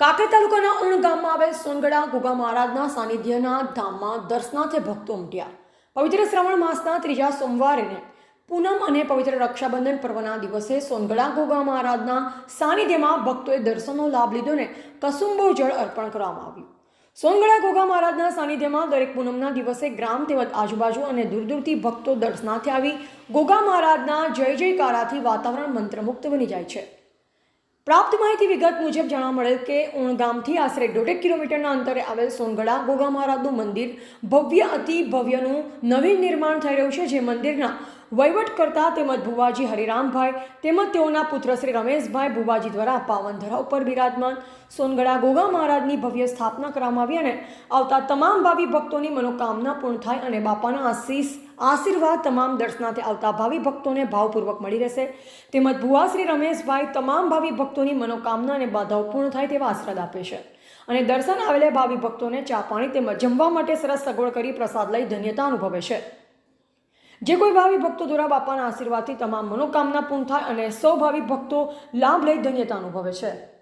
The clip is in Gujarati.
કાંકરેજ તાલુકાના ઉણ ગામમાં આવેલ સોનગડા ગોગા મહારાજના સાનિધ્યના ધામમાં દર્શનાર્થે ભક્તો ઉમટ્યા. પવિત્ર શ્રાવણ માસના ત્રીજા સોમવારે પૂનમ અને પવિત્ર રક્ષાબંધન પર્વના દિવસે સોનગડા ગોગા મહારાજના સાનિધ્યમાં ભક્તોએ દર્શનનો લાભ લીધો ને કસુંબો જળ અર્પણ કરવામાં આવ્યું. સોનગડા ગોગા મહારાજના સાનિધ્યમાં દરેક પૂનમના દિવસે ગ્રામ તેમજ આજુબાજુ અને દૂર દૂરથી ભક્તો દર્શનાર્થે આવી ગોગા મહારાજના જય જયકારાથી વાતાવરણ મંત્રમુક્ત બની જાય છે. પ્રાપ્ત માહિતી વિગત મુજબ જાણવા મળેલ કે ઓણગામથી આશરે દોઢેક કિલોમીટરના અંતરે આવેલ સોનગઢા ગોગા મહારાજનું મંદિર ભવ્ય અતિ ભવ્યનું નવીન નિર્માણ થઈ રહ્યું છે, જે મંદિરના વહીવટ કરતા તેમજ ભુવાજી હરિરામભાઈ તેમજ તેઓના પુત્ર શ્રી રમેશભાઈ ભુવાજી દ્વારા પાવન ધરા ઉપર બિરાજમાન. સોનગડા ગોગા મહારાજની ભવ્ય સ્થાપના કરવામાં આવી અને આવતા તમામ ભાવિ ભક્તોની મનોકામના પૂર્ણ થાય અને બાપાના આશીષ, આશીર્વાદ તમામ દર્શનાર્થે આવતા ભાવિ ભક્તોને ભાવપૂર્વક મળી રહેશે. તેમજ ભુવા શ્રી રમેશભાઈ તમામ ભાવિ ભક્તોની મનોકામના અને બાધાઓ પૂર્ણ થાય તેવા આશીર્વાદ આપે છે. અને દર્શન આવેલા ભાવિ ભક્તોને ચા પાણી તેમજ જમવા માટે સરસ સગવડ કરી પ્રસાદ લઈ ધન્યતા અનુભવે છે. જે કોઈ ભાવિ ભક્તો દ્વારા બાપાના આશીર્વાદથી તમામ મનોકામના પૂર્ણ થાય અને સૌ ભાવિ ભક્તો લાભ લઈ ધન્યતા અનુભવે છે.